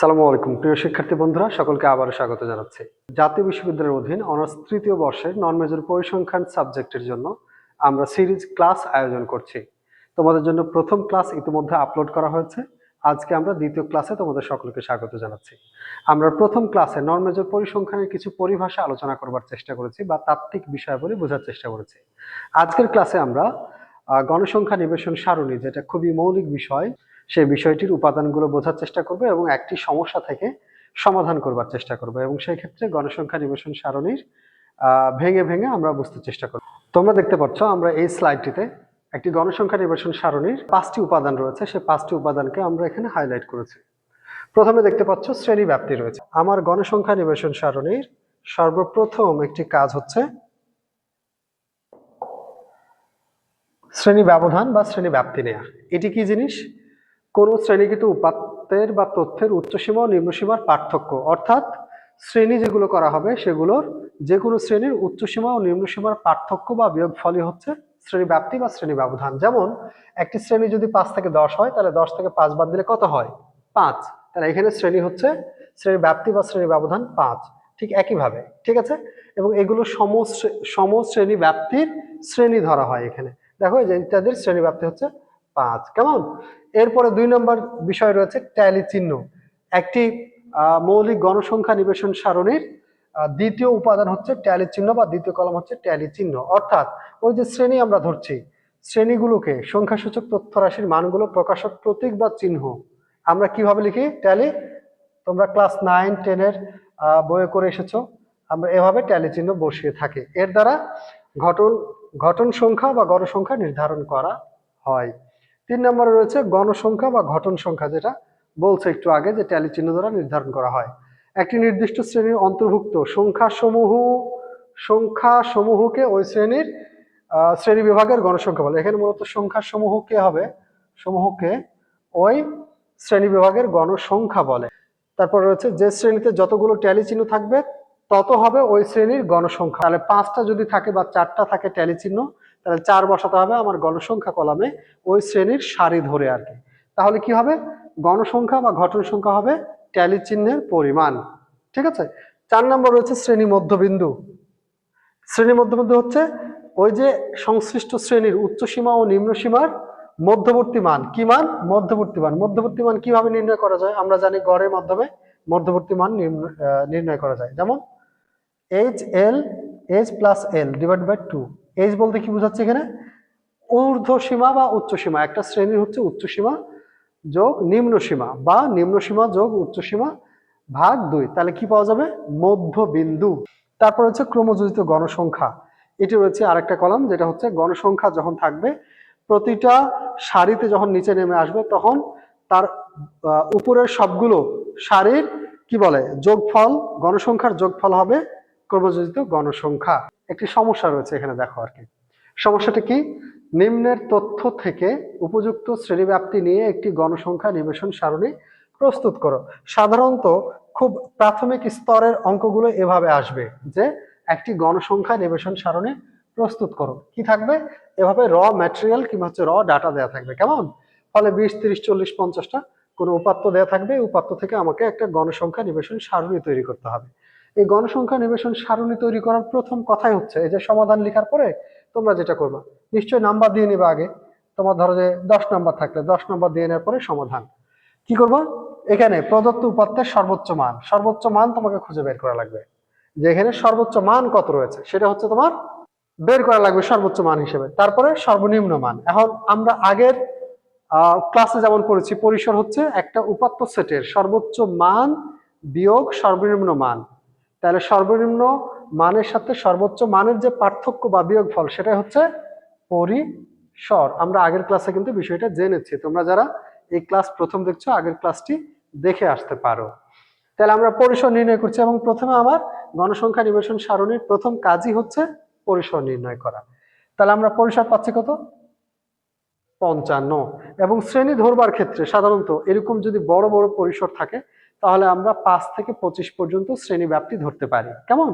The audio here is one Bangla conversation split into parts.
সালামু আলাইকুম। প্রিয় শিক্ষার্থী বন্ধুরা, সকলকে আবারও স্বাগত জানাচ্ছি। জাতীয় বিশ্ববিদ্যালয়ের অধীন অনার্স তৃতীয় বর্ষের নন মেজর পরিসংখ্যান সাবজেক্টের জন্য আমরা সিরিজ ক্লাস আয়োজন করছি। তোমাদের জন্য প্রথম ক্লাস ইতিমধ্যে আপলোড করা হয়েছে। আজকে আমরা দ্বিতীয় ক্লাসে তোমাদের সকলকে স্বাগত জানাচ্ছি। আমরা প্রথম ক্লাসে নন মেজর পরিসংখ্যানের কিছু পরিভাষা আলোচনা করবার চেষ্টা করেছি বা তাত্ত্বিক বিষয়াবলী বোঝার চেষ্টা করেছি। আজকের ক্লাসে আমরা গণসংখ্যা নিবেশন সারণী, যেটা খুবই মৌলিক বিষয় সেই বিষয়টির উপাদানগুলো বোঝার চেষ্টা করবে এবং একটি সমস্যা থেকে সমাধান করবার চেষ্টা করবে এবং সেই ক্ষেত্রে গণসংখ্যা নিবেশন সারণীর ভেঙে ভেঙে আমরা বুঝতে চেষ্টা করব। তোমরা দেখতে পাচ্ছ আমরা এই স্লাইডটিতে একটি গণসংখ্যা নিবেশন সারণীর পাঁচটি উপাদান রয়েছে। সেই পাঁচটি উপাদানকে আমরা এখানে হাইলাইট করেছি। প্রথমে দেখতে পাচ্ছ শ্রেণি ব্যাপ্তি রয়েছে। আমার গণসংখ্যা নিবেশন সারণীর সর্বপ্রথম একটি কাজ হচ্ছে শ্রেণি ব্যবধান বা শ্রেণি ব্যাপ্তি নেয়া। এটি কি জিনিস? কোনো শ্রেণীকৃত উপাত্তের বা তথ্যের উচ্চসীমা ও নিম্নসীমার পার্থক্য। অর্থাৎ শ্রেণি যেগুলো করা হবে, সেগুলোর যে কোনো শ্রেণির উচ্চসীমা ও নিম্নসীমার পার্থক্য বা বিয়োগ বিয়োগফলই হচ্ছে শ্রেণি ব্যাপ্তি বা শ্রেণি ব্যবধান যেমন, একটি শ্রেণি যদি পাঁচ থেকে দশ হয়, তাহলে দশ থেকে পাঁচ বাদ দিলে কত হয়? পাঁচ। তাহলে এখানে শ্রেণি হচ্ছে শ্রেণি ব্যাপ্তি বা শ্রেণি ব্যবধান পাঁচ। ঠিক একইভাবে, ঠিক আছে? এবং এগুলো সম সম শ্রেণি ব্যাপ্তির শ্রেণি ধরা হয় এখানে। দেখো যে ইত্যাদির শ্রেণি ব্যাপ্তি হচ্ছে পাঁচ। কেমন? এরপরে দুই নম্বর বিষয় রয়েছে ট্যালি চিহ্ন। একটি মৌলিক গণসংখ্যা নিবেশন সারণীর দ্বিতীয় উপাদান হচ্ছে ট্যালি চিহ্ন বা দ্বিতীয় কলম হচ্ছে ট্যালি চিহ্ন। অর্থাৎ ওই যে শ্রেণি আমরা ধরছি, শ্রেণীগুলোকে সংখ্যাসূচক তথ্য রাশির মানগুলো প্রকাশক প্রতীক বা চিহ্ন। আমরা কীভাবে লিখি? ট্যালি, তোমরা ক্লাস নাইন, টেনের বইয়ে করে এসেছ, আমরা এভাবে ট্যালি চিহ্ন বসিয়ে থাকি। এর দ্বারা ঘটন ঘটন সংখ্যা বা গণসংখ্যা নির্ধারণ করা হয়। তিন নম্বরে রয়েছে গণসংখ্যা বা ঘটন সংখ্যা, যেটা বলছে একটু আগে যে ট্যালি চিহ্ন দ্বারা নির্ধারণ করা হয়। একটি নির্দিষ্ট শ্রেণির অন্তর্ভুক্ত সংখ্যা সমূহ সংখ্যা সমূহকে ওই শ্রেণির শ্রেণি বিভাগের গণসংখ্যা বলে। এখানে মূলত সংখ্যা সমূহ কে হবে? সমূহকে ওই শ্রেণি বিভাগের গণসংখ্যা বলে। তারপর রয়েছে যে শ্রেণীতে যতগুলো ট্যালি চিহ্ন থাকবে, তত হবে ওই শ্রেণির গণসংখ্যা। তাহলে পাঁচটা যদি থাকে বা চারটা থাকে ট্যালি চিহ্ন তাহলে চার বসাতে হবে আমার গণসংখ্যা কলামে ওই শ্রেণির সারি ধরে আর কি। তাহলে কি হবে? গণসংখ্যা বা ঘটন সংখ্যা হবে ট্যালি চিহ্নের পরিমাণ। ঠিক আছে? চার নম্বর রয়েছে শ্রেণি মধ্যবিন্দু। শ্রেণি মধ্যবিন্দু হচ্ছে ওই যে সংশ্লিষ্ট শ্রেণির উচ্চসীমা ও নিম্নসীমার মধ্যবর্তী মান। কি মান? মধ্যবর্তী মান। মধ্যবর্তী মান কীভাবে নির্ণয় করা যায়? আমরা জানি গড়ের মাধ্যমে মধ্যবর্তী মান নির্ণ- নির্ণয় করা যায়। যেমন H L H plus L divide by two H বলতে কি বোঝাচ্ছে এখানে? ঊর্ধ্ব সীমা বা উচ্চ সীমা একটা শ্রেণির হচ্ছে উচ্চ সীমা যোগ নিম্ন সীমা বা নিম্ন সীমা যোগ উচ্চ সীমা ভাগ দুই। তাহলে কি পাওয়া যাবে? মধ্যবিন্দু। তারপর হচ্ছে ক্রমযোজিত গণসংখ্যা। এটি রয়েছে আরেকটা কলাম, যেটা হচ্ছে গণসংখ্যা যখন থাকবে, প্রতিটা সারিতে যখন নিচে নেমে আসবে, তখন তার উপরের সবগুলো সারির কি বলে? যোগফল, গণসংখ্যার যোগফল হবে ক্রমযোজিত গণসংখ্যা। একটি সমস্যা রয়েছে এখানে দেখো আর কি। সমস্যাটা কি? নিম্নের তথ্য থেকে উপযুক্ত শ্রেণীব্যাপ্তি নিয়ে একটি গণসংখ্যা নিবেশন সারণী প্রস্তুত করো। সাধারণত খুব প্রাথমিক স্তরের অঙ্কগুলো এভাবে আসবে যে একটি গণসংখ্যা নিবেশন সারণী প্রস্তুত করো। কি থাকবে? এভাবে র ম্যাটেরিয়াল কিংবা হচ্ছে র ডাটা দেওয়া থাকবে। কেমন? ফলে বিশ, তিরিশ, চল্লিশ, পঞ্চাশটা কোনো উপাত্ত দেওয়া থাকবে। উপাত্ত থেকে আমাকে একটা গণসংখ্যা নিবেশন সারণী তৈরি করতে হবে। এই গণসংখ্যা নিবেশন সারণী তৈরি করার প্রথম কথাই হচ্ছে, এই যে সমাধান লেখার পরে তোমরা যেটা করবা, নিশ্চয়ই নাম্বার দিয়ে নেবে আগে। তোমার ধরো যে দশ নাম্বার থাকলে, দশ নাম্বার দিয়ে নেওয়ার পরে সমাধান। কি করবা? এখানে প্রদত্ত উপাত্তের সর্বোচ্চ মান। সর্বোচ্চ মান তোমাকে খুঁজে বের করা লাগবে। যে এখানে সর্বোচ্চ মান কত রয়েছে, সেটা হচ্ছে তোমার বের করা লাগবে সর্বোচ্চ মান হিসেবে। তারপরে সর্বনিম্ন মান। এখন আমরা আগের ক্লাসে যেমন পড়েছি, পরিসর হচ্ছে একটা উপাত্ত সেটের সর্বোচ্চ মান বিয়োগ সর্বনিম্ন মান। তাহলে সর্বনিম্ন মানের সাথে সর্বোচ্চ মানের যে পার্থক্য বা বিয়োগ ফল সেটা হচ্ছে পরিসর। আমরা আগের ক্লাসে কিন্তু বিষয়টা জেনেছি। তোমরা যারা এই ক্লাস প্রথম দেখছ, আগের ক্লাসটি দেখে আসতে পারো। তাহলে আমরা পরিসর নির্ণয় করছি এবং প্রথমে আমার গণসংখ্যা নিবেশন সারণীর প্রথম কাজই হচ্ছে পরিসর নির্ণয় করা। তাহলে আমরা পরিসর পাচ্ছি কত? পঞ্চান্ন। এবং শ্রেণি ধরবার ক্ষেত্রে সাধারণত এরকম যদি বড় বড় পরিসর থাকে তাহলে আমরা পাঁচ থেকে পঁচিশ পর্যন্ত শ্রেণি ব্যাপ্তি ধরতে পারি। কেমন?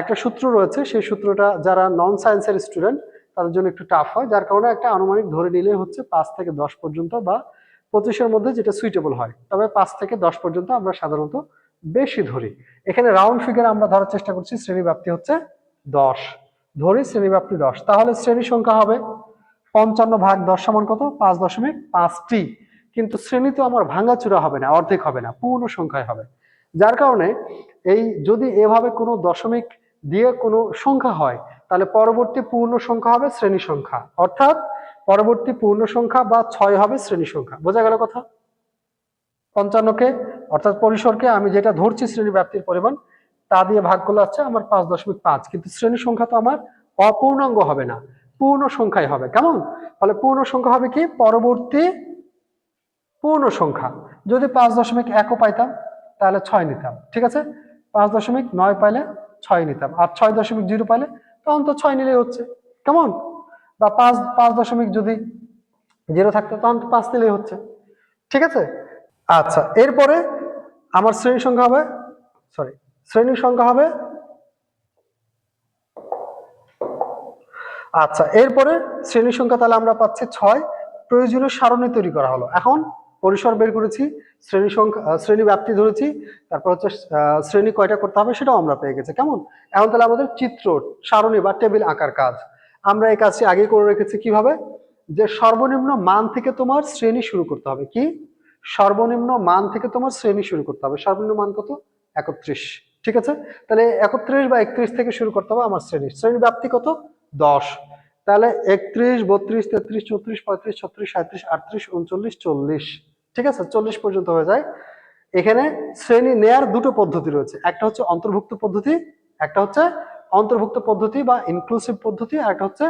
একটা সূত্র রয়েছে, সেই সূত্রটা যারা নন সায়েন্সের স্টুডেন্ট তাদের জন্য একটু টাফ হয়, যার কারণে একটা আনুমানিক ধরে নিলে হচ্ছে পাঁচ থেকে দশ পর্যন্ত বা পঁচিশের মধ্যে যেটা সুইটেবল হয়। তবে পাঁচ থেকে দশ পর্যন্ত আমরা সাধারণত বেশি ধরি। এখানে রাউন্ড ফিগার আমরা ধরার চেষ্টা করছি শ্রেণি ব্যাপ্তি হচ্ছে দশ। ধরি শ্রেণি ব্যাপ্তি দশ। তাহলে শ্রেণি সংখ্যা হবে পঞ্চান্ন ভাগ দশ সমান কত? পাঁচ দশমিক পাঁচটি। কিন্তু শ্রেণি তো আমার ভাঙাচুরা হবে না, অর্ধেক হবে না, পূর্ণ সংখ্যায় হবে। যার কারণে এই যদি এভাবে কোনো দশমিক দিয়ে কোনো সংখ্যা হয়, তাহলে পরবর্তী পূর্ণ সংখ্যা হবে শ্রেণি সংখ্যা। অর্থাৎ পরবর্তী পূর্ণ সংখ্যা বা ছয় হবে শ্রেণি সংখ্যা। বোঝা গেল কথা? পঞ্চান্নকে, অর্থাৎ পরিসরকে আমি যেটা ধরছি শ্রেণি ব্যাপ্তির পরিমাণ, তা দিয়ে ভাগ করলে হচ্ছে আমার পাঁচ দশমিক পাঁচ। কিন্তু শ্রেণি সংখ্যা তো আমার অপূর্ণাঙ্গ হবে না, পূর্ণ সংখ্যাই হবে। কেমন? তাহলে পূর্ণ সংখ্যা হবে কি? পরবর্তী পূর্ণ সংখ্যা। যদি পাঁচ দশমিক একও পাইতাম, তাহলে ছয় নিতাম, ঠিক আছে? পাঁচ দশমিক নয় পাইলে ছয় নিতাম, আর ছয় দশমিক জিরো পাইলে তখন তো ছয় নিলেই হচ্ছে, কেমন? বা পাঁচ পাঁচ দশমিক যদি জিরো থাকতো, তখন তো পাঁচ নিলেই হচ্ছে, ঠিক আছে? আচ্ছা এরপরে আমার শ্রেণি সংখ্যা হবে সরি শ্রেণির সংখ্যা হবে আচ্ছা এরপরে শ্রেণি সংখ্যা তাহলে আমরা পাচ্ছি ছয়, প্রয়োজনীয় সারণী তৈরি করা হলো, এখন পরিসর বের করেছি, শ্রেণি সংখ্যা শ্রেণি ব্যাপ্তি ধরেছি, তারপর হচ্ছে শ্রেণি কয়টা করতে হবে সেটাও আমরা পেয়ে গেছি। কেমন? এখন তাহলে আমাদের চিত্র, সারণী বা টেবিল আঁকার কাজ। আমরা এই কাজটি আগে করে রেখেছি কীভাবে? যে সর্বনিম্ন মান থেকে তোমার শ্রেণি শুরু করতে হবে। কি? সর্বনিম্ন মান থেকে তোমার শ্রেণি শুরু করতে হবে। সর্বনিম্ন মান কত? একত্রিশ। ঠিক আছে? তাহলে একত্রিশ বা একত্রিশ থেকে শুরু করতে হবে আমার শ্রেণি। শ্রেণি ব্যাপ্তি কত? দশ। তাহলে একত্রিশ, বত্রিশ, তেত্রিশ, চৌত্রিশ, পঁয়ত্রিশ, ছত্রিশ সাঁত্রিশ আটত্রিশ, উনচল্লিশ, চল্লিশ। ঠিক আছে? চল্লিশ পর্যন্ত হয়ে যায়। এখানে শ্রেণি নেয়ার দুটো পদ্ধতি রয়েছে। একটা হচ্ছে অন্তর্ভুক্ত পদ্ধতি, একটা হচ্ছে অন্তর্ভুক্ত পদ্ধতি বা ইনক্লুসিভ পদ্ধতি, আর একটা হচ্ছে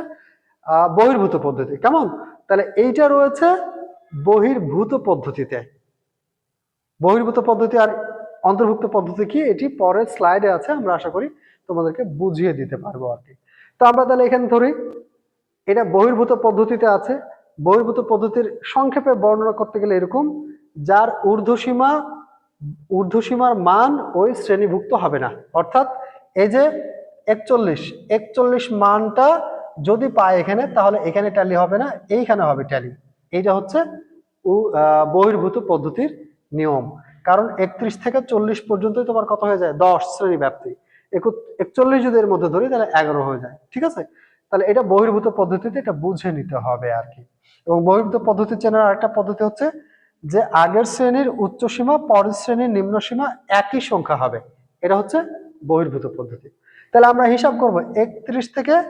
বহির্ভূত পদ্ধতি। কেমন? তাহলে এইটা রয়েছে বহির্ভূত পদ্ধতিতে। বহির্ভূত পদ্ধতি আর অন্তর্ভুক্ত পদ্ধতি কি? এটি পরের স্লাইডে আছে, আমরা আশা করি তোমাদেরকে বুঝিয়ে দিতে পারব আর কি। তো আমরা তাহলে এখানে ধরি, এটা বহির্ভূত পদ্ধতিতে আছে বহির্ভূত পদ্ধতির সংক্ষেপে বর্ণনা করতে গেলে এরকম, যার ঊর্ধ্বসীমা, ঊর্ধ্বসীমার মান ওই শ্রেণীভুক্ত হবে না। অর্থাৎ এই যে একচল্লিশ একচল্লিশ মানটা যদি পায় এখানে, তাহলে এখানে ট্যালি হবে না, এইখানে হবে ট্যালি এইটা হচ্ছে বহির্ভূত পদ্ধতির নিয়ম। কারণ একত্রিশ থেকে চল্লিশ পর্যন্তই তোমার কত হয়ে যায়? দশ শ্রেণি ব্যাপ্তি। একচল্লিশ যদি এর মধ্যে ধরি, তাহলে এগারো হয়ে যায়। ঠিক আছে? তাহলে এটা বহির্ভূত পদ্ধতিতে এটা বুঝে নিতে হবে আর কি। এবং বহির্ভূত পদ্ধতি চেনার আরেকটা পদ্ধতি হচ্ছে যে আগের শ্রেণির উচ্চ সীমা, পরের শ্রেণির নিম্ন সীমা একই সংখ্যা হবে। এটা হচ্ছে বহির্ভূত পদ্ধতি। তাহলে আমরা হিসাব করব একত্রিশ থেকে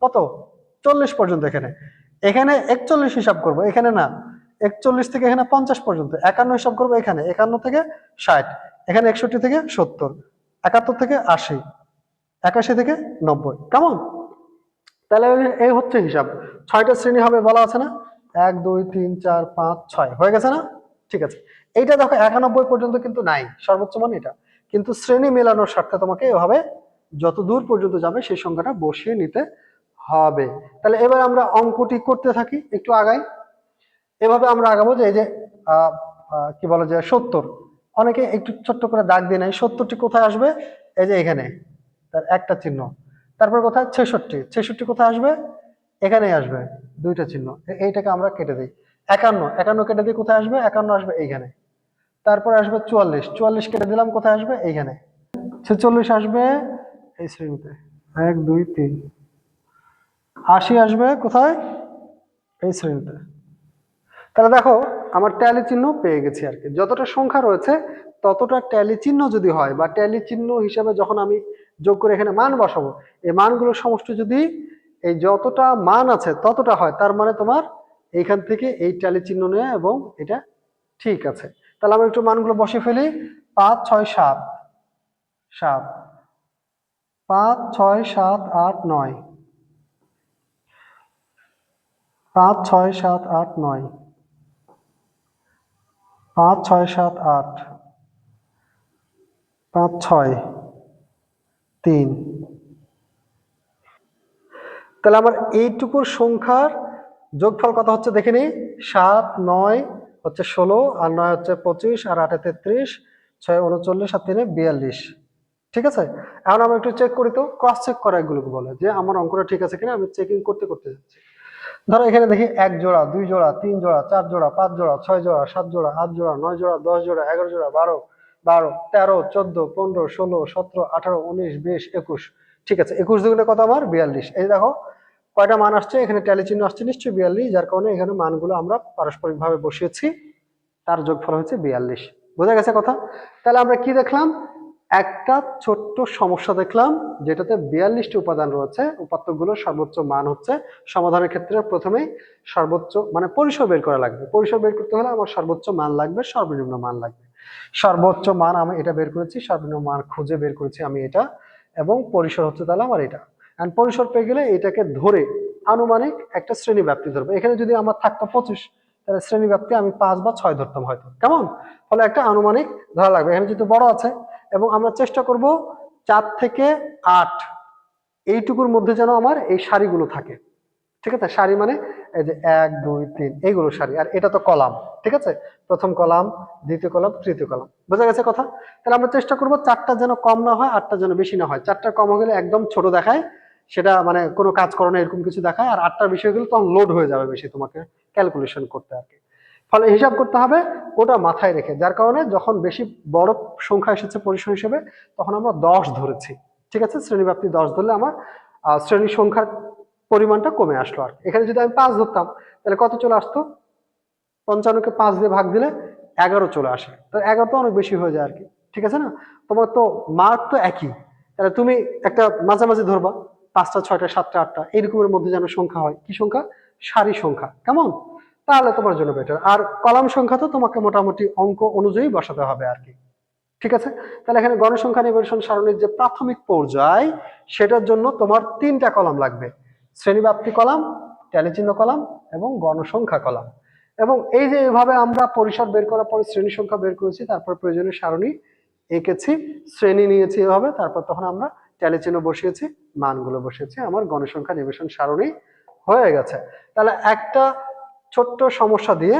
কত? চল্লিশ পর্যন্ত এখানে। এখানে একচল্লিশ হিসাব করব, এখানে না। একচল্লিশ থেকে এখানে পঞ্চাশ পর্যন্ত। একান্ন হিসাব করব এখানে। একান্ন থেকে ষাট। এখানে একষট্টি থেকে সত্তর। একাত্তর থেকে আশি। একাশি থেকে নব্বই। কেমন? তাহলে এই- হচ্ছে হিসাব। ছয়টা শ্রেণি হবে বলা আছে না? এক, দুই, তিন, চার, পাঁচ, ছয়। হয়ে গেছে না? ঠিক আছে। এইটা দেখো একানব্বই পর্যন্ত কিন্তু নাই, সর্বোচ্চ মান এটা। কিন্তু শ্রেণি মেলানোর স্বার্থে তোমাকে এভাবে যত দূর পর্যন্ত যাবে সেই সংখ্যাটা বসিয়ে নিতে হবে। তাহলে এবার আমরা অঙ্কটি করতে থাকি, একটু আগাই। এভাবে আমরা আগাবো যে এই যে কি বলে যে সত্তর। অনেকে একটু ছোট্ট করে দাগ দিয়ে নেয়, সত্তরটি কোথায় আসবে? এই যে এখানে। তার একটা চিহ্ন। তারপর কোথায়? ছেষট্টি। ছেষট্টি কোথায় আসবে? এখানেই আসবে, দুইটা চিহ্ন। এইটাকে আমরা কেটে দিই। একান্ন একান্ন কেটে দিই, কোথায় আসবে? একান্ন আসবে এইখানে। তারপর আসবে চুয়াল্লিশ। চুয়াল্লিশ কেটে দিলাম, কোথায় আসবে? এইখানে। ছেচল্লিশ আসবে এই শ্রেণীতে। এক, দুই, তিন। আশি আসবে কোথায়? এই শ্রেণীতে। তাহলে দেখো, আমার ট্যালি চিহ্ন পেয়ে গেছি আর কি। যতটা সংখ্যা রয়েছে, ততটা ট্যালি চিহ্ন যদি হয়, বা ট্যালি চিহ্ন হিসাবে যখন আমি যোগ করে এখানে মান বসাবো, এই মানগুলোর সমষ্টি যদি এই যতটা মান আছে, ততটা হয়। তার মানে তোমার এইখান থেকে এই ট্যালি চিহ্ন নেয় এবং এটা ঠিক আছে। তাহলে আমরা একটু মানগুলো বসে ফেলি। পাঁচ, ছয়, সাত। সাত। পাঁচ, ছয়, সাত, আট, নয়। পাঁচ, ছয়, সাত, আট, নয়। পাঁচ, ছয়, সাত, আট। পাঁচ, ছয়। তিন। তাহলে আমার এইটুকুর সংখ্যার যোগফল কত হচ্ছে দেখে নিই? সাত, নয় হচ্ছে ষোলো, আর নয় হচ্ছে পঁচিশ, আর আটে তেত্রিশ, ছয় উনচল্লিশ, আর তিনে বিয়াল্লিশ। ঠিক আছে? এখন আমরা একটু চেক করি তো ক্রস চেক করা এগুলোকে বলে, যে আমার অঙ্কটা ঠিক আছে কিনা? আমি চেকিং করতে করতে যাচ্ছি। ধরো এখানে দেখি এক জোড়া, দুই জোড়া, তিন জোড়া, চার জোড়া, পাঁচ জোড়া, ছয় জোড়া, সাত জোড়া, আট জোড়া, নয় জোড়া, দশ জোড়া, এগারো জোড়া, বারো বারো, তেরো, চোদ্দ, পনেরো, ষোলো, সতেরো, আঠারো, উনিশ, বিশ, একুশ। ঠিক আছে, একুশ দুগুণে কত আমার বিয়াল্লিশ। এই দেখো, কয়টা মান আসছে? এখানে ট্যালি চিহ্ন আসছে, নিশ্চয়ই বিয়াল্লিশ, যার কারণে এখানে মানগুলো আমরা পারস্পরিক ভাবে বসিয়েছি, তার যোগফল হচ্ছে বিয়াল্লিশ। বোঝা গেছে কথা? তাহলে আমরা কি দেখলাম? একটা ছোট্ট সমস্যা দেখলাম, যেটাতে বিয়াল্লিশটি উপাদান রয়েছে উপাত্তগুলোর সর্বোচ্চ মান হচ্ছে, সমাধানের ক্ষেত্রে প্রথমেই সর্বোচ্চ মানে পরিসর বের করা লাগবে। পরিসর বের করতে হলে আমার সর্বোচ্চ মান লাগবে, সর্বনিম্ন মান লাগবে। সর্বোচ্চ মান আমি এটা বের করেছি, সর্বনিম্ন মান খুঁজে বের করেছি আমি এটা। এবং পরিসর হচ্ছে তাহলে আমার এটা। অ্যান্ড পরিসর পেয়ে গেলে এটাকে ধরে আনুমানিক একটা শ্রেণি ব্যাপ্তি ধরবো। এখানে যদি আমার থাকতো পঁচিশ, তাহলে শ্রেণি ব্যাপ্তি আমি পাঁচ বা ছয় ধরতাম হয়তো। কেমন? ফলে একটা আনুমানিক ধরা লাগবে। এখানে যেহেতু বড় আছে, এবং আমরা চেষ্টা করব চার থেকে আট, এইটুকুর মধ্যে যেন আমার এই শাড়িগুলো থাকে। ঠিক আছে? সারি মানে এই যে এক, দুই, তিন, এইগুলো সারি। আর এটা তো কলাম, ঠিক আছে? প্রথম কলাম, দ্বিতীয় কলাম, তৃতীয় কলাম। বোঝা গেছে কথা? তাহলে আমরা চেষ্টা করব চারটা যেন কম না হয়, আটটা যেন বেশি না হয়। চারটা কম হয়ে গেলে একদম ছোট দেখায়, সেটা মানে কোনো কাজ করো না, এরকম কিছু দেখায়, আর আটটার বিষয়গুলো তখন লোড হয়ে যাবে বেশি তোমাকে ক্যালকুলেশন করতে আর কি। ফলে হিসাব করতে হবে, ওটা মাথায় রেখে। যার কারণে যখন বেশি বড় সংখ্যা এসেছে পরিসর হিসেবে, তখন আমরা দশ ধরেছি। ঠিক আছে? শ্রেণীব্যাপ্তি দশ ধরলে আমার শ্রেণি সংখ্যার পরিমাণটা কমে আসলো আর। এখানে যদি আমি পাঁচ ধরতাম, তাহলে কত চলে আসতো? পঞ্চান্নকে পাঁচ দিয়ে ভাগ দিলে এগারো চলে আসে। তো এগারো তো অনেক বেশি হয়ে যায় আর কি। ঠিক আছে না? তোমার তো মার্ক তো একই। তাহলে তুমি একটা মাঝামাঝি ধরবা, পাঁচটা, ছয়টা, সাতটা, আটটা এরকমের মধ্যে যেন সংখ্যা হয়। কি সংখ্যা? সারি সংখ্যা। কেমন? তাহলে তোমার জন্য বেটার আর কলাম সংখ্যা তো তোমাকে মোটামুটি অঙ্ক অনুযায়ী বসাতে হবে আর কি। ঠিক আছে? তাহলে এখানে গণসংখ্যা নিবেশন সারণীর যে প্রাথমিক পর্যায়, সেটার জন্য তোমার তিনটা কলাম লাগবে। শ্রেণীব্যাপ্তি কলাম, ট্যালিচিহ্ন কলাম এবং গণসংখ্যা কলাম। এবং এই যে এভাবে আমরা পরিসর বের করার পরে শ্রেণি সংখ্যা বের করেছি, তারপর প্রয়োজনীয় সারণী এঁকেছি, শ্রেণি নিয়েছি এভাবে, তারপর তখন আমরা ট্যালিচিহ্ন বসিয়েছি, মানগুলো বসিয়েছি, আমার গণসংখ্যা নিবেশন সারণী হয়ে গেছে। তাহলে একটা ছোট্ট সমস্যা দিয়ে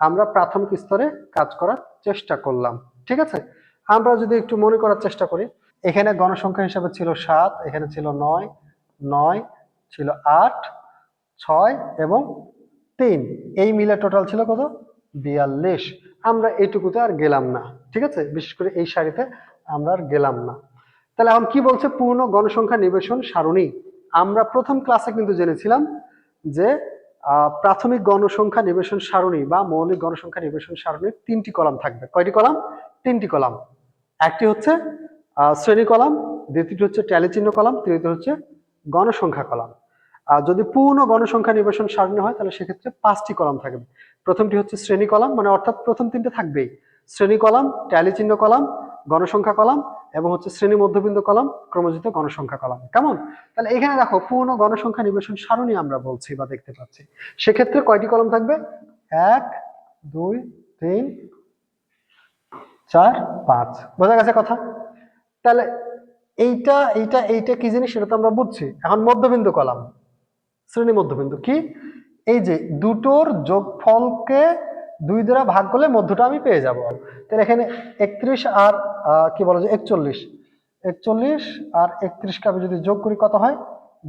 আমরা প্রাথমিক স্তরে কাজ করার চেষ্টা করলাম, ঠিক আছে? আমরা যদি একটু মনে করার চেষ্টা করি, এখানে গণসংখ্যা হিসাবে ছিল সাত, এখানে ছিল নয় নয় ছিল আট, ছয় এবং তিন। এই মিলে টোটাল ছিল কত? বিয়াল্লিশ। আমরা এইটুকুতে আর গেলাম না, ঠিক আছে? বিশেষ করে এই সারিতে আমরা আর গেলাম না। তাহলে এখন কি বলছে পূর্ণ গণসংখ্যা নিবেশন সারণী? আমরা প্রথম ক্লাসে কিন্তু জেনেছিলাম যে প্রাথমিক গণসংখ্যা নিবেশন সারণী বা মৌলিক গণসংখ্যা নিবেশন সারণীর তিনটি কলাম থাকবে। কয়টি কলাম? তিনটি কলাম। একটি হচ্ছে শ্রেণি কলাম, দ্বিতীয়টি হচ্ছে ট্যালি চিহ্ন কলাম, তৃতীয়টি হচ্ছে গণসংখ্যা কলাম। আর যদি পূর্ণ গণসংখ্যা নিবেশন সারণী হয়, তাহলে সেক্ষেত্রে পাঁচটি কলাম থাকবে। প্রথমটি হচ্ছে শ্রেণি কলাম মানে অর্থাৎ প্রথম তিনটে থাকবেই। শ্রেণি কলাম চিহ্ন কলাম, গণসংখ্যা কলাম এবং হচ্ছে শ্রেণি মধ্যবিন্দু কলাম ক্রমজিত গণসংখ্যা কলাম। কেমন? তাহলে এখানে দেখো, পূর্ণ গণসংখ্যা নিবেশন সারণী আমরা বলছি বা দেখতে পাচ্ছি। সেক্ষেত্রে কয়টি কলাম থাকবে? এক, দুই, তিন, চার, পাঁচ। বোঝা গেছে কথা? তাহলে এইটা এইটা এইটা কি জিনিস? সেটা তো আমরা বুঝছি। এখন মধ্যবিন্দু কলাম। শ্রেণি মধ্যবিন্দু কি? এই যে দুটোর যোগফলকে দুই দ্বারা ভাগ করলে মধ্যটা আমি পেয়ে যাব। তাহলে এখানে একত্রিশ আর কি বলা যায় একচল্লিশ। একচল্লিশ আর একত্রিশকে আমি যদি যোগ করি কত হয়?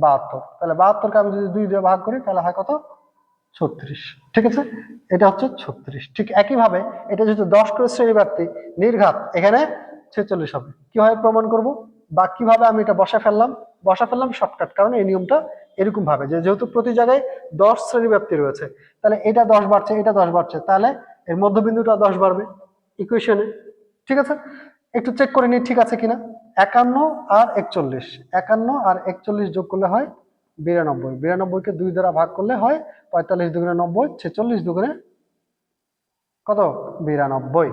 বাহাত্তর। তাহলে বাহাত্তরকে আমি যদি দুই দিয়ে ভাগ করি, তাহলে হয় কত? ছত্রিশ। ঠিক আছে? এটা হচ্ছে ছত্রিশ। ঠিক একইভাবে এটা যেহেতু দশ করে শ্রেণি ব্যাপ্তি নির্ঘাত, এখানে ছেচল্লিশ হবে। কীভাবে প্রমাণ করব? বা কীভাবে আমি এটা বসা ফেললাম? বসা ফেললাম শর্টকাট, কারণ এই নিয়মটা এরকম ভাবে। যে যেহেতু প্রতি জায়গায় দশ শ্রেণি ব্যাপ্তি রয়েছে, তাহলে এটা দশ বাড়ছে, এটা দশ বাড়ছে, তাহলে এর মধ্যবিন্দুটা দশ বাড়বে ইকুয়েশনে ঠিক আছে? একটু চেক করে নিই ঠিক আছে কিনা। একান্ন আর একচল্লিশ। একান্ন আর একচল্লিশ যোগ করলে হয় বিরানব্বই। বিরানব্বইকে দুই দ্বারা ভাগ করলে হয় পঁয়তাল্লিশ দুগুণে নব্বই, ছেচল্লিশ দুগুণে কত? বিরানব্বই।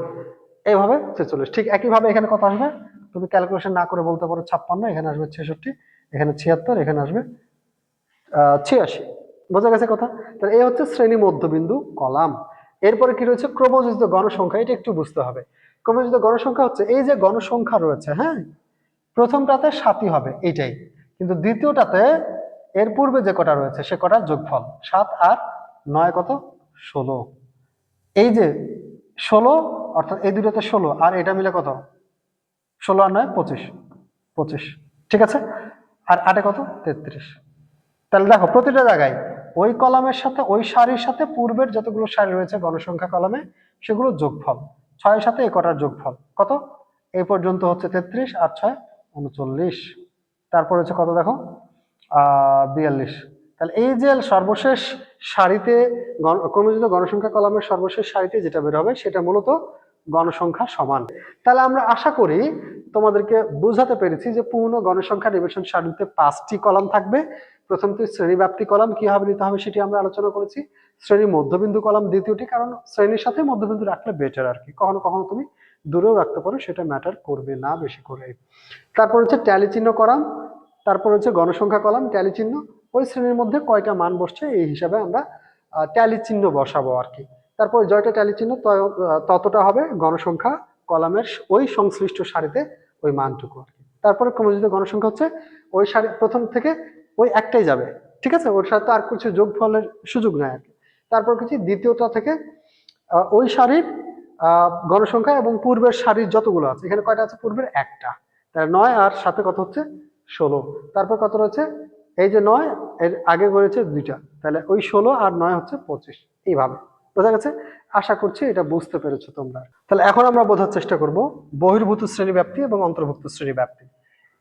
এইভাবে ছেচল্লিশ। ঠিক একইভাবে এখানে কত আসবে? তুমি ক্যালকুলেশন না করে বলতে পারো ছাপ্পান্ন, এখানে আসবে ছেষট্টি, এখানে ছিয়াত্তর, এখানে আসবে ছিয়াশি। বোঝা গেছে কথা? তাহলে এই হচ্ছে শ্রেণি মধ্যবিন্দু কলাম। এরপরে কি রয়েছে? ক্রমযোজিত গণসংখ্যা, এটা একটু বুঝতে হবে। ক্রমযোজিত গণসংখ্যা হচ্ছে এই যে গণসংখ্যা রয়েছে হ্যাঁ? প্রথমটাতে সাতই হবে, এইটাই। কিন্তু দ্বিতীয়টাতে এর পূর্বে যে কটা রয়েছে, সে কটার যোগফল? সাত আর নয় কত? ষোলো। এই যে ষোলো, অর্থাৎ এই দুটোতে ষোলো, আর এটা মিলে কত? ষোলো আর নয়, পঁচিশ। পঁচিশ। ঠিক আছে? আর আটে কত? তেত্রিশ। তাহলে দেখো, প্রতিটা জায়গায় ওই কলামের সাথে, ওই সারির সাথে পূর্বের যতগুলো সারি রয়েছে গণসংখ্যা কলামে, সেগুলো যোগফল। ছয়ের সাথে এই কটার যোগফল। কত? এই পর্যন্ত হচ্ছে তেত্রিশ আর ছয় উনচল্লিশ। তারপর হচ্ছে কত দেখো? বিয়াল্লিশ। তাহলে এই যে সর্বশেষ সারিতে ক্রমযুক্ত গণসংখ্যা কলামের সর্বশেষ সারিতে যেটা বের হবে, সেটা মূলত গণসংখ্যা সমান। তাহলে আমরা আশা করি তোমাদেরকে বোঝাতে পেরেছি যে পূর্ণ গণসংখ্যা নিবেশন সারিতে পাঁচটি কলাম থাকবে। প্রথমটি শ্রেণীব্যাপ্তি কলাম কীভাবে নিতে হবে সেটি আমরা আলোচনা করেছি। শ্রেণি মধ্যবিন্দু কলাম দ্বিতীয়টি, কারণ শ্রেণির সাথে মধ্যবিন্দু রাখলে বেটার আর কি। কখনো কখনো তুমি দূরেও রাখতে পারো, সেটা ম্যাটার করবে না বেশি করে। তারপর হচ্ছে ট্যালি চিহ্ন কলাম, তারপর হচ্ছে গণসংখ্যা কলাম ট্যালি চিহ্ন। ওই শ্রেণির মধ্যে কয়টা মান বসছে, এই হিসাবে আমরা ট্যালি চিহ্ন বসাবো আর কি। তারপর জয়টা ট্যালি চিহ্ন ততটা হবে গণসংখ্যা কলামের ওই সংশ্লিষ্ট সারিতে ওই মানটুকু আর কি। তারপরে ক্রমযুক্ত গণসংখ্যা হচ্ছে ওই সারি, প্রথম থেকে ওই একটাই যাবে, ঠিক আছে? ওর সাথে আর কিছু যোগফলের সুযোগ নাই আর কি। তারপর কিছু দ্বিতীয়টা থেকে ওই সারির গণসংখ্যা এবং পূর্বের সারির যতগুলো আছে, এখানে কয়টা আছে? পূর্বের একটা। তাহলে নয় আর সাথে কত হচ্ছে? ষোলো। তারপর কত রয়েছে? এই যে নয়, এর আগে রয়েছে দুইটা। তাহলে ওই ষোলো আর নয় হচ্ছে পঁচিশ। এইভাবে। বোঝা গেছে? আশা করছি এটা বুঝতে পেরেছ তোমরা। তাহলে এখন আমরা বোঝার চেষ্টা করব বহির্ভূত শ্রেণি ব্যাপ্তি এবং অন্তর্ভুক্ত শ্রেণি ব্যাপ্তি।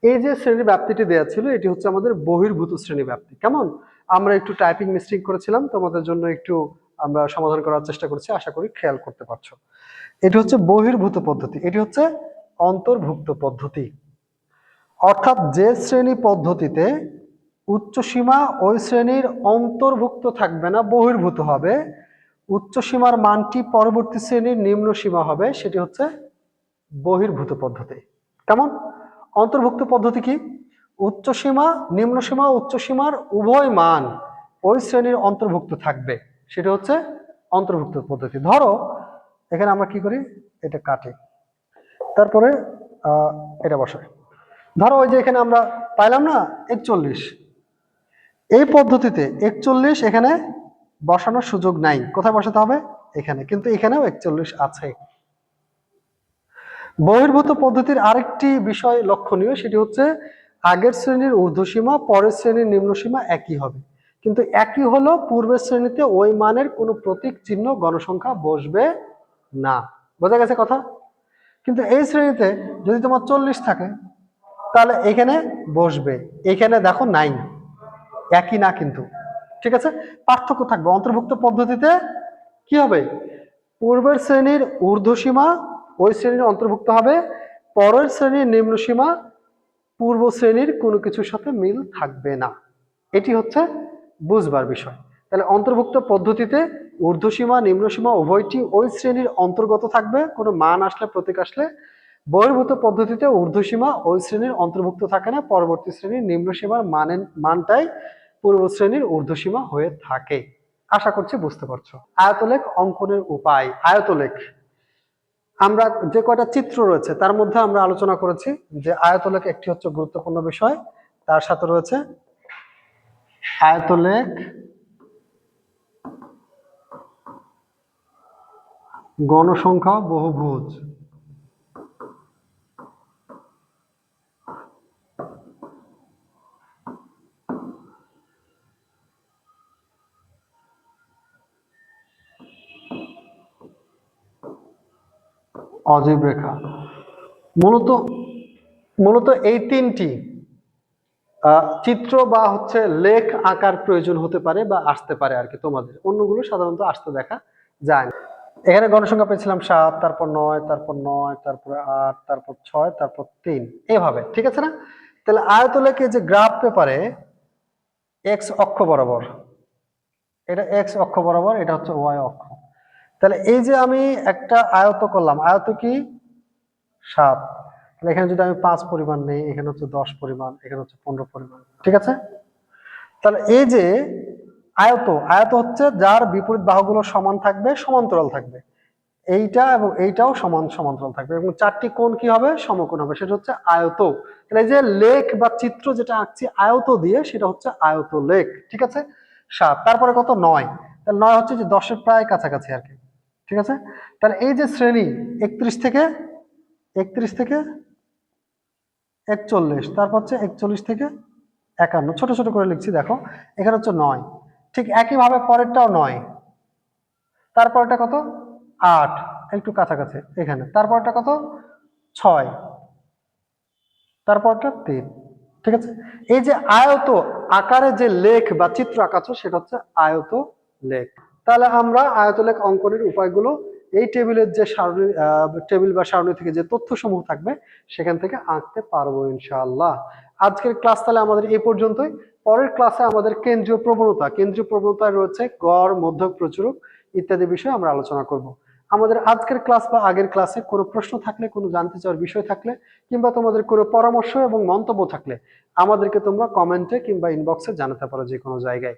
এই যে শ্রেণি ব্যাপ্তিটি দেওয়া ছিল, এটি হচ্ছে আমাদের বহির্ভূত শ্রেণি ব্যাপ্তি। কেমন? আমরা একটু টাইপিং মিস্টেক করেছিলাম, তোমাদের জন্য একটু আমরা সমাধান করার চেষ্টা করছি, আশা করি খেয়াল করতে পারছ। এটি হচ্ছে বহির্ভূত পদ্ধতি, এটি হচ্ছে অন্তর্ভুক্ত পদ্ধতি। অর্থাৎ যে শ্রেণি পদ্ধতিতে উচ্চ সীমা ওই শ্রেণির অন্তর্ভুক্ত থাকবে না, বহির্ভূত হবে উচ্চ সীমার মানটি পরবর্তী শ্রেণির নিম্ন সীমা হবে, সেটি হচ্ছে বহির্ভূত পদ্ধতি। কেমন? অন্তর্ভুক্ত পদ্ধতি কি? উচ্চ সীমা নিম্ন সীমা উচ্চ সীমার উভয় মান ওই শ্রেণির অন্তর্ভুক্ত থাকবে, সেটা হচ্ছে অন্তর্ভুক্ত পদ্ধতি। ধরো, এখানে আমরা কি করি? এটা কাটি। তারপরে এটা বসাই। ধরো, ওই যে এখানে আমরা পাইলাম না, একচল্লিশ। এই পদ্ধতিতে একচল্লিশ এখানে বসানোর সুযোগ নাই। কোথায় বসাতে হবে? এখানে। কিন্তু এখানেও একচল্লিশ আছে। বহির্ভূত পদ্ধতির আরেকটি বিষয় লক্ষণীয়, সেটি হচ্ছে আগের শ্রেণির ঊর্ধ্বসীমা, পরের শ্রেণির নিম্নসীমা একই হবে। কিন্তু একই হলো পূর্বের শ্রেণীতে ওই মানের কোনো প্রতীক চিহ্ন গণসংখ্যা বসবে না। বোঝা গেছে কথা? কিন্তু এই শ্রেণীতে যদি তোমার চল্লিশ থাকে, তাহলে এখানে বসবে। এখানে দেখো নাই। একই না কিন্তু। ঠিক আছে? পার্থক্য থাকবে। অন্তর্ভুক্ত পদ্ধতিতে কি হবে? পূর্বের শ্রেণির ঊর্ধ্বসীমা ওই শ্রেণির অন্তর্ভুক্ত হবে। পরের শ্রেণির নিম্নসীমা পূর্ব শ্রেণির কোনো কিছুর সাথে মিল থাকবে না। এটি হচ্ছে বুঝবার বিষয়। তাহলে অন্তর্ভুক্ত পদ্ধতিতে ঊর্ধ্বসীমা, নিম্নসীমা উভয়টি ওই শ্রেণির অন্তর্গত থাকবে। কোনো মান আসলে, প্রতীক আসলে। বহির্ভূত পদ্ধতিতে ঊর্ধ্বসীমা ওই শ্রেণির অন্তর্ভুক্ত থাকে না। পরবর্তী শ্রেণির নিম্নসীমার মানের মানটাই পূর্ব শ্রেণির ঊর্ধ্বসীমা হয়ে থাকে। আশা করছি বুঝতে পারছ। আয়তলেখ অঙ্কনের উপায়। আয়তলেখ। আমরা যে কয়টা চিত্র রয়েছে, তার মধ্যে আমরা আলোচনা করেছি যে আয়তলেখ একটি হচ্ছে গুরুত্বপূর্ণ বিষয়, তার সাথে রয়েছে আয়তলেখ গণসংখ্যা বহুভুজ। অজীব রেখা। মূলত মূলত এই তিনটি চিত্র বা হচ্ছে লেখ আকার প্রয়োজন হতে পারে বা আসতে পারে আর কি তোমাদের। অন্যগুলো সাধারণত আসতে দেখা যায় না। এখানে গণসংখ্যা পেয়েছিলাম সাত, তারপর নয় তারপর নয়, তারপর আট, তারপর ছয়, তারপর তিন। এভাবে, ঠিক আছে না? তাহলে আয়তলেখে যে গ্রাফ পেপারে এক্স অক্ষ বরাবর, এটা এক্স অক্ষ বরাবর, এটা হচ্ছে ওয়াই অক্ষ। তাহলে এই যে আমি একটা আয়ত করলাম, আয়ত কি? সাত। তাহলে এখানে যদি আমি পাঁচ পরিমাণ নেই, এখানে হচ্ছে দশ পরিমাণ, এখানে হচ্ছে পনেরো পরিমাণ, ঠিক আছে? তাহলে এই যে আয়ত আয়ত হচ্ছে যার বিপরীত বাহুগুলো সমান থাকবে, সমান্তরাল থাকবে। এইটা এবং এইটাও সমান সমান্তরাল থাকবে এবং চারটি কোণ কি হবে? সমকোণ হবে, সেটা হচ্ছে আয়ত। তাহলে এই যে লেখ বা চিত্র যেটা আঁকছি, আয়ত দিয়ে সেটা হচ্ছে আয়ত লেখ, ঠিক আছে? সাত। তারপরে কত? নয়। তাহলে নয় হচ্ছে যে দশের প্রায় কাছাকাছি আর কি। ঠিক আছে? তাহলে এই যে শ্রেণি, একত্রিশ থেকে একত্রিশ থেকে একচল্লিশ, তারপর হচ্ছে একচল্লিশ থেকে একান্ন। ছোট ছোট করে লিখছি, দেখো। এখানে হচ্ছে নয়। ঠিক একইভাবে পরেরটাও নয়। তারপরটা কত? আট। একটু কাছাকাছি, এখানে। তারপরটা কত? ছয়। তারপরটা তিন। ঠিক আছে? এই যে আয়ত আকারে যে লেখ বা চিত্র আঁকাচ্ছ সেটা হচ্ছে আয়ত লেখ। তাহলে আমরা আয়ত লেখ অঙ্কনের উপায়গুলো এই টেবিলের যে সারণী টেবিল বা সারণী থেকে যে তথ্যসমূহ থাকবে সেখান থেকে আঁকতে পারব ইনশাআল্লাহ। আজকের ক্লাস তাহলে আমাদের এই পর্যন্তই। পরের ক্লাসে আমাদের কেন্দ্রীয় প্রবণতা, কেন্দ্রীয় প্রবণতায় রয়েছে গড়, মধ্যক, প্রচুরক ইত্যাদি বিষয়ে আমরা আলোচনা করব। আমাদের আজকের ক্লাস বা আগের ক্লাসে কোনো প্রশ্ন থাকলে, কোনো জানতে চাওয়ার বিষয় থাকলে, কিংবা তোমাদের কোনো পরামর্শ এবং মন্তব্য থাকলে আমাদেরকে তোমরা কমেন্টে কিংবা ইনবক্সে জানাতে পারো যে কোনো জায়গায়।